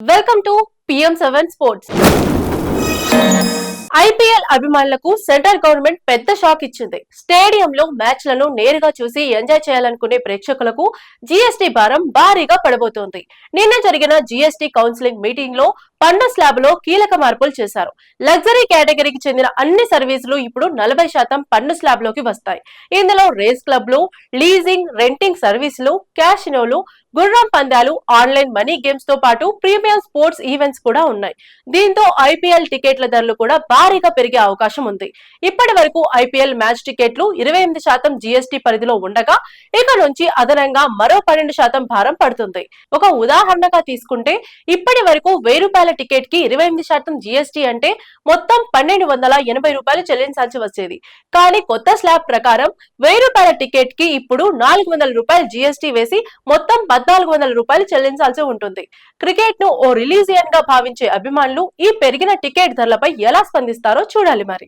Welcome to PM seven sports IPL అభిమానులకు central government పెద్ద shock ఇచ్చింది. స్టేడియంలో మ్యాచ్లను నేరుగా చూసి ఎంజాయ్ చేయాలనుకునే ప్రేక్షకులకు జీఎస్టీ భారం భారీగా పడబోతోంది. నిన్న జరిగిన జీఎస్టీ కౌన్సిలింగ్ మీటింగ్లో పన్ను స్లాబ్లో కీలక మార్పులు చేశారు. లగ్జరీ కేటగిరీకి చెందిన అన్ని సర్వీసులు ఇప్పుడు నలభై శాతం పన్ను స్లాబ్లోకి వస్తాయి. ఇందులో రేస్ క్లబ్లు లీజింగ్ రెంటింగ్ సర్వీసులు క్యాషినోలు గుర్రం పందాలు ఆన్లైన్ మనీ గేమ్స్తో పాటు ప్రీమియం స్పోర్ట్స్ ఈవెంట్స్ కూడా ఉన్నాయి. దీంతో ఐపీఎల్ టికెట్ల ధరలు కూడా భారీగా పెరిగే అవకాశం ఉంది. ఇప్పటి వరకు ఐపీఎల్ మ్యాచ్ టికెట్లు ఇరవై ఎనిమిది శాతం జీఎస్టీ పరిధిలో ఉండగా ఇక నుంచి అదనంగా మరో పన్నెండు శాతం భారం పడుతుంది. ఒక ఉదాహరణగా తీసుకుంటే ఇప్పటి వరకు వెయ్యి రూపాయల టికెట్కి ఇరవై ఎనిమిది శాతం జీఎస్టీ అంటే మొత్తం పన్నెండు వందల ఎనభై రూపాయలు చెల్లించాల్సి వచ్చేది. కానీ కొత్త స్లాబ్ ప్రకారం వెయ్యి రూపాయల టికెట్కి ఇప్పుడు నాలుగు వందల రూపాయలు జీఎస్టీ వేసి మొత్తం పద్నాలుగు వందల రూపాయలు చెల్లించాల్సి ఉంటుంది. క్రికెట్ను ఓ రిలీజియన్గా భావించే అభిమానులు ఈ పెరిగిన టికెట్ ధరలపై ఎలా స్పందిస్తారో చూడాలి మరి.